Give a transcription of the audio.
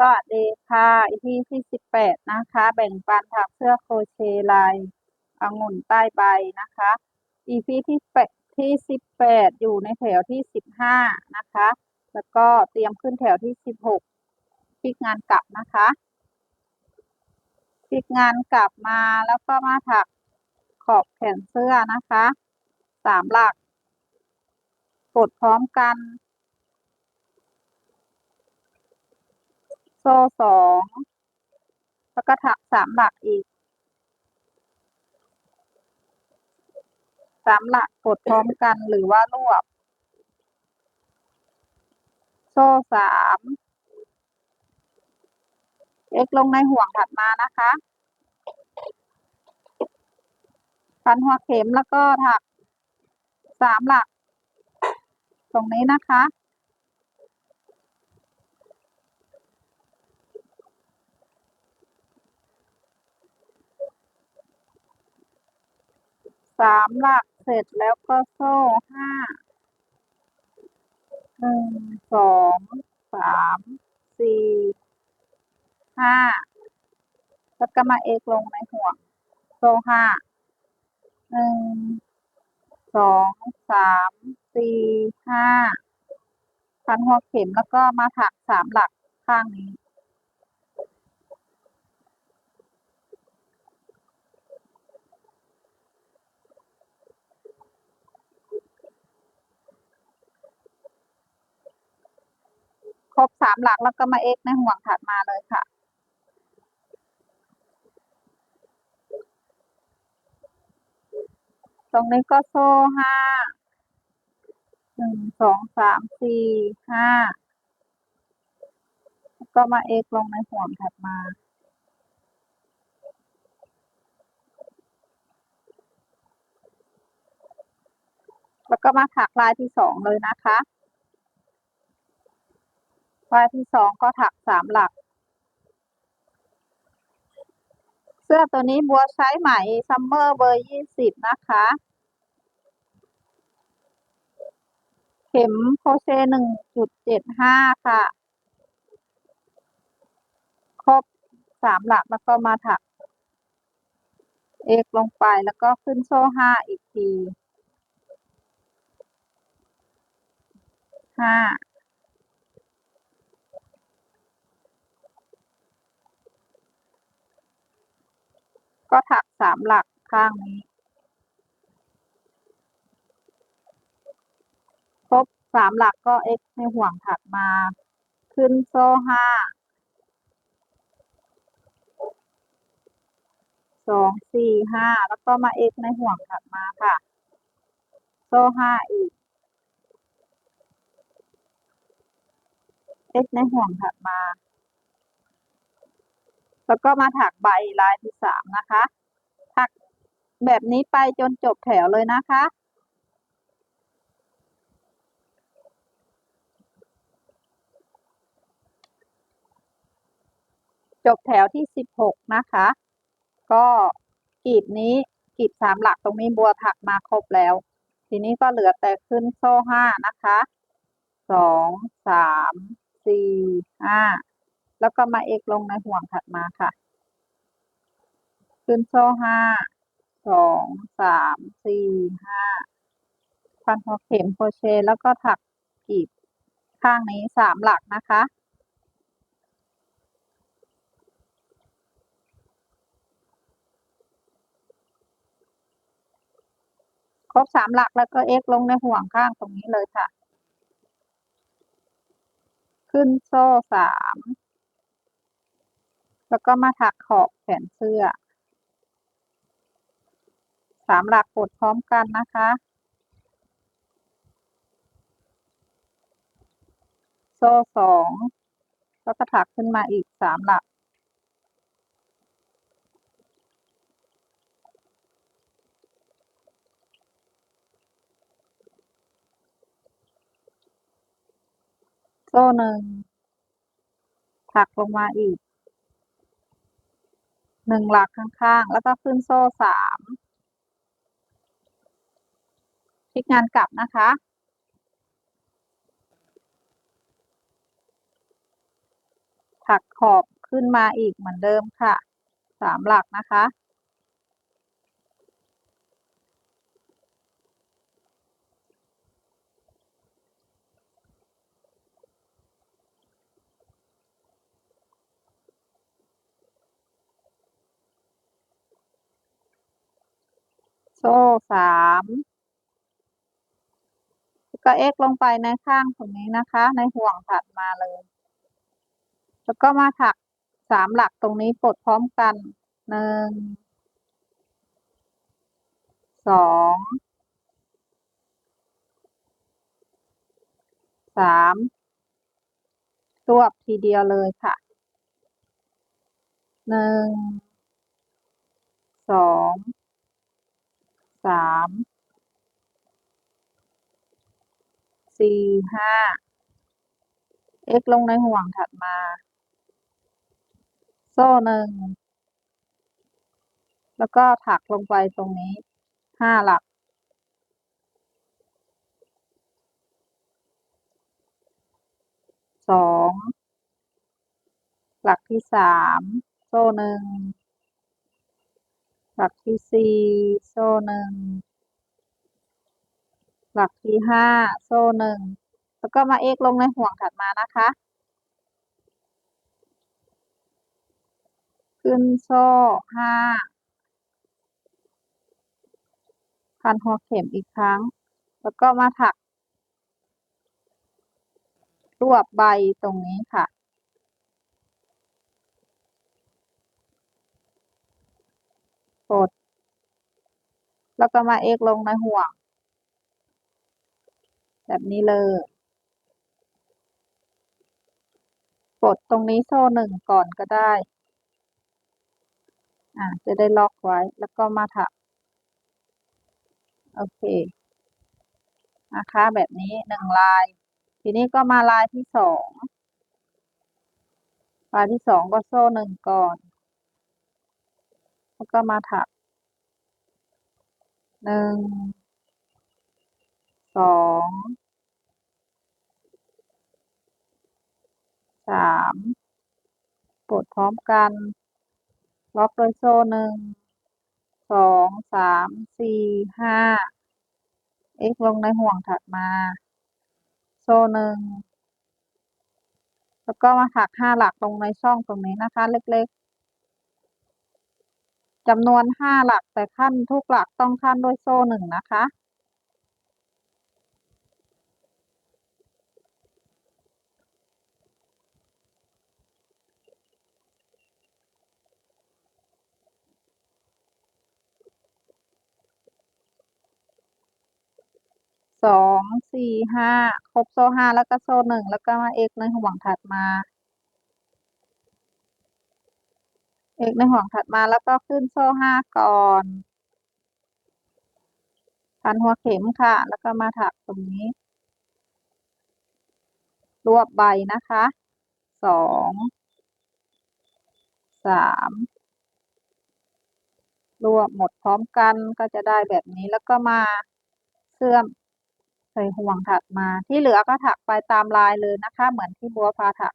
สวัสดีค่ะ EP ที่สิบแปดนะคะ แบ่งปันถักเสื้อโคเชลายองุ่นใต้ใบนะคะ EP ที่แปดที่สิบแปดอยู่ในแถวที่สิบห้านะคะ แล้วก็เตรียมขึ้นแถวที่สิบหกพลิกงานกลับนะคะพลิกงานกลับมาแล้วก็มาถักขอบแขนเสื้อนะคะสามหลักกดพร้อมกัน โซ่สองแล้วก็ถักสามหลักอีก สามหลักกดพร้อมกันหรือว่ารวบ โซ่สามเอ็กลงในห่วงถัดมานะคะพันหัวเข็มแล้วก็ถักสามหลัก ตรงนี้นะคะ สามหลักเสร็จแล้วก็โซ่ห้าหนึ่งสองสามสี่ห้าแล้วก็มาเอกลงในห่วงโซ่ห้าหนึ่งสองสามสี่ห้าพันหัวเข็มแล้วก็มาถักสามหลักข้างนี้ ครบสามหลักแล้วก็มาเอ็กในห่วงถัดมาเลยค่ะ ตรงนี้ก็โซ่ห้าหนึ่งสองสามสี่ห้าก็มาเอ็กลงในห่วงถัดมาแล้วก็มาถักลายที่สองเลยนะคะ ลายที่สองก็ถักสามหลัก เสื้อตัวนี้บัวใช้ไหมซัมเมอร์เบอร์ยี่สิบนะคะ เข็มโครเชต์หนึ่งจุดเจ็ดห้าค่ะ ครบสามหลักแล้วก็มาถัก เอกลงไปแล้วก็ขึ้นโซ่ห้าอีกทีห้า ก็ถักสามหลักข้างนี้ ครบสามหลักก็เอ็กในห่วงถัดมา ขึ้นโซ่ห้าสองสี่ห้าแล้วก็มาเอ็กในห่วงถัดมาค่ะ โซ่ห้าอีกเอ็กในห่วงถัดมา แล้วก็มาถักใบลายที่สามนะคะ ถักแบบนี้ไปจนจบแถวเลยนะคะ จบแถวที่สิบหกนะคะ ก็กรีบนี้กรีบสามหลักตรงนี้บัวถักมาครบแล้ว ทีนี้ก็เหลือแต่ขึ้นโซ่ห้านะคะสองสามสี่ห้า แล้วก็มาเอกลงในห่วงถัดมาค่ะ ขึ้นโซ่ห้าสองสามสี่ห้าพันหัวเข็มโครเชต์แล้วก็ถักกีบข้างนี้สามหลักนะคะครบสามหลักแล้วก็เอ็กลงในห่วงข้างตรงนี้เลยค่ะ ขึ้นโซ่สาม แล้วก็มาถักขอบแขนเสื้อสามหลักกดพร้อมกันนะคะ โซ่สองแล้วก็ถักขึ้นมาอีกสามหลัก โซ่หนึ่งถักลงมาอีก หนึ่งหลักข้างๆ แล้วก็ขึ้นโซ่สามพลิกงานกลับนะคะ ถักขอบขึ้นมาอีกเหมือนเดิมค่ะสามหลักนะคะ โซ่สามก็เอ็กลงไปในข้างตรงนี้นะคะ ในห่วงถัดมาเลย แล้วก็มาถักสามหลักตรงนี้ปลดพร้อมกันหนึ่งสองสามรวบทีเดียวเลยค่ะหนึ่งสอง สามสี่ห้าเอ็กลงในห่วงถัดมา โซ่หนึ่ง แล้วก็ถักลงไปตรงนี้ห้าหลัก สอง หลักที่สาม โซ่หนึ่ง หลักที่สี่โซ่หนึ่ง หลักที่ห้าโซ่หนึ่ง แล้วก็มาเอกลงในห่วงถัดมานะคะ ขึ้นโซ่ห้าพันหัวเข็มอีกครั้ง แล้วก็มาถัก รวบใบตรงนี้ค่ะ กด แล้วก็มาเอกลงในห่วง แบบนี้เลย กดตรงนี้โซ่หนึ่งก่อนก็ได้ อ่าจะได้ล็อกไว้แล้วก็มาถัก โอเคนะคะแบบนี้หนึ่งลาย ทีนี้ก็มาลายที่สองลายที่สองก็โซ่หนึ่งก่อน แล้วก็มาถักหนึ่งสองสามกดพร้อมกัน ล็อกโดยโซ่หนึ่งสองสามสี่ห้าเอ็กลงในห่วงถัดมา โซ่หนึ่งแล้วก็มาถักห้าหลักตรงในช่องตรงนี้นะคะ เล็กๆ จำนวนห้าหลักแต่ขั้นทุกหลักต้องขั้นด้วยโซ่หนึ่งนะคะ สอง สี่ ห้า ครบโซ่ห้าแล้วก็โซ่หนึ่งแล้วก็มาเอกในห่วงถัดมา เอกในห่วงถัดมาแล้วก็ขึ้นโซ่ห้าก่อนพันหัวเข็มค่ะ แล้วก็มาถักตรงนี้ รวบใบนะคะสองสามรวบหมดพร้อมกันก็จะได้แบบนี้แล้วก็มาเสื่อมใส่ห่วงถัดมาที่เหลือก็ถักไปตามลายเลยนะคะ เหมือนที่บัวพาถัก